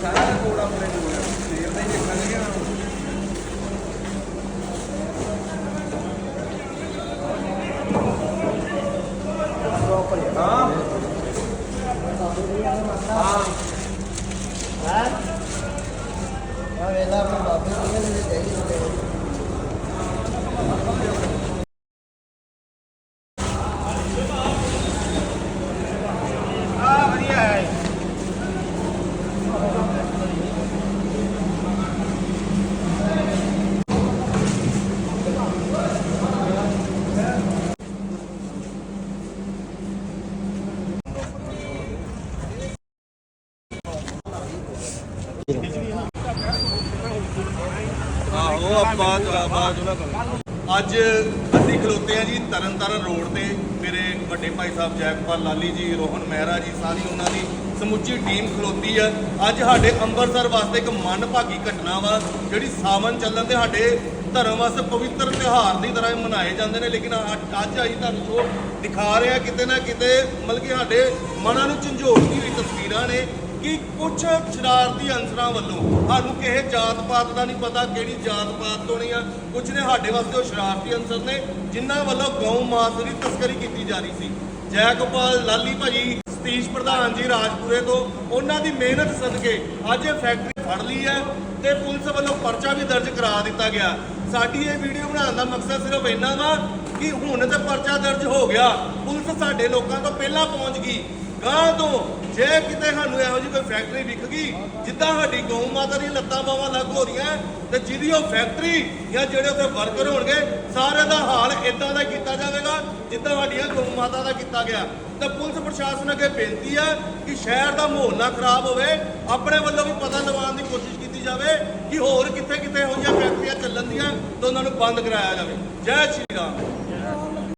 ਸਾਰਾ ਕੋੜਾ ਆਪਣੇ ਨੂੰ ਹੈ ਸੇਰ ਦਾ ਹੀ ਦੇਖਣ ਲੱਗਿਆ ਪ੍ਰੋਪਰ ਹਾਂ ਹਾਂ ਹਾਂ ਆ ਵੇਲਾ ਮੈਂ ਬਾਬੇ ਨੂੰ ਦੇ ਦੇ ਅੱਜ ਅਸੀਂ ਖਲੋਤੇ ਆ ਜੀ ਤਰਨਤਾਰਨ ਰੋਡ ਤੇ। ਮੇਰੇ ਵੱਡੇ ਭਾਈ ਸਾਹਿਬ ਜੈਪਾਲ ਲਾਲੀ ਜੀ, ਰੋਹਨ ਮਹਿਰਾ ਜੀ, ਸਾਰੀ ਉਹਨਾਂ ਦੀ ਸਮੁੱਚੀ ਟੀਮ ਖਲੋਤੀ ਆ। ਅੱਜ ਸਾਡੇ ਅੰਮ੍ਰਿਤਸਰ ਵਾਸਤੇ ਇੱਕ ਮਨ ਭਾਗੀ ਘਟਨਾ ਵਾ, ਜਿਹੜੀ ਸਾਵਨ ਚੱਲਣ ਤੇ ਸਾਡੇ ਧਰਮ ਵਾਸਤੇ ਪਵਿੱਤਰ ਤਿਹਾਰ ਦੀ ਤਰ੍ਹਾਂ ਮਨਾਏ ਜਾਂਦੇ ਨੇ। ਲੇਕਿਨ ਅੱਜ ਅਸੀਂ ਤੁਹਾਨੂੰ ਜੋ ਦਿਖਾ ਰਿਹਾ ਕਿਤੇ ਨਾ ਕਿਤੇ, ਮਤਲਬ ਕਿ ਸਾਡੇ ਮਨਾਂ ਨੂੰ ਝੰਜੋੜਦੀ ਹੋਈ ਤਸਵੀਰਾਂ ਨੇ। ਕਿ ਕੁਝ ਸ਼ਰਾਰਤੀ ਅੰਸਰਾਂ ਵੱਲੋਂ, ਸਾਨੂੰ ਕਿਸੇ ਜਾਤ ਪਾਤ ਦਾ ਨਹੀਂ ਪਤਾ ਕਿਹੜੀ ਜਾਤ ਪਾਤ ਤੋਂ ਨਹੀਂ ਆ ਕੁਝ ਨੇ ਸਾਡੇ ਵਾਸਤੇ ਉਹ ਸ਼ਰਾਰਤੀ ਅੰਸਰ ਨੇ, ਜਿਨ੍ਹਾਂ ਵੱਲੋਂ ਗਊ ਮਾਸ ਦੀ ਤਸਕਰੀ ਕੀਤੀ ਜਾ ਰਹੀ ਸੀ। ਜੈ ਗੋਪਾਲ ਲਾਲੀ ਭਾਜੀ, ਸਤੀਸ਼ ਪ੍ਰਧਾਨ ਜੀ ਰਾਜਪੁਰੇ ਤੋਂ, ਉਹਨਾਂ ਦੀ ਮਿਹਨਤ ਸਦਕੇ ਅੱਜ ਇਹ ਫੈਕਟਰੀ ਫੜ ਲਈ ਹੈ ਤੇ ਪੁਲਿਸ ਵੱਲੋਂ ਪਰਚਾ ਵੀ ਦਰਜ ਕਰਾ ਦਿੱਤਾ ਗਿਆ। ਸਾਡੀ ਇਹ ਵੀਡੀਓ ਬਣਾਉਣ ਦਾ ਮਕਸਦ ਸਿਰਫ ਇੰਨਾ ਵਾ ਕਿ ਹੁਣ ਤੇ ਪਰਚਾ ਦਰਜ ਹੋ ਗਿਆ। ਪੁਲਿਸ ਸਾਡੇ ਲੋਕਾਂ ਤੋਂ ਪਹਿਲਾਂ ਪਹੁੰਚ ਗਈ। ਗਾਂ ਤੋਂ ਜੇ ਕਿਤੇ ਸਾਨੂੰ ਇਹੋ ਜਿਹੀ ਕੋਈ ਫੈਕਟਰੀ ਵਿਖ ਗਈ ਜਿੱਦਾਂ ਸਾਡੀ ਗਊ ਮਾਤਾ ਦੀਆਂ ਲੱਤਾਂ ਬਾਹਾਂ ਲੱਗ ਹੋ ਰਹੀਆਂ ਤੇ ਜਿਹਦੀ ਉਹ ਫੈਕਟਰੀ ਜਾਂ ਜਿਹੜੇ ਉੱਥੇ ਵਰਕਰ ਹੋਣਗੇ, ਸਾਰੇ ਦਾ ਹਾਲ ਇਦਾਂ ਦਾ ਕੀਤਾ ਜਾਵੇਗਾ ਜਿੱਦਾਂ ਸਾਡੀਆਂ ਗਊ ਮਾਤਾ ਦਾ ਕੀਤਾ ਗਿਆ। ਤਾਂ ਪੁਲਿਸ ਪ੍ਰਸ਼ਾਸਨ ਅੱਗੇ ਬੇਨਤੀ ਹੈ ਕਿ ਸ਼ਹਿਰ ਦਾ ਮਾਹੌਲ ਨਾ ਖਰਾਬ ਹੋਵੇ, ਆਪਣੇ ਵੱਲੋਂ ਵੀ ਪਤਾ ਲਵਾਉਣ ਦੀ ਕੋਸ਼ਿਸ਼ ਕੀਤੀ ਜਾਵੇ ਕਿ ਹੋਰ ਕਿੱਥੇ ਕਿੱਥੇ ਇਹੋ ਜਿਹੀਆਂ ਫੈਕਟਰੀਆਂ ਚੱਲਣ ਦੀਆਂ ਤਾਂ ਉਹਨਾਂ ਨੂੰ ਬੰਦ ਕਰਾਇਆ ਜਾਵੇ। ਜੈ ਸ਼੍ਰੀ ਰਾਮ।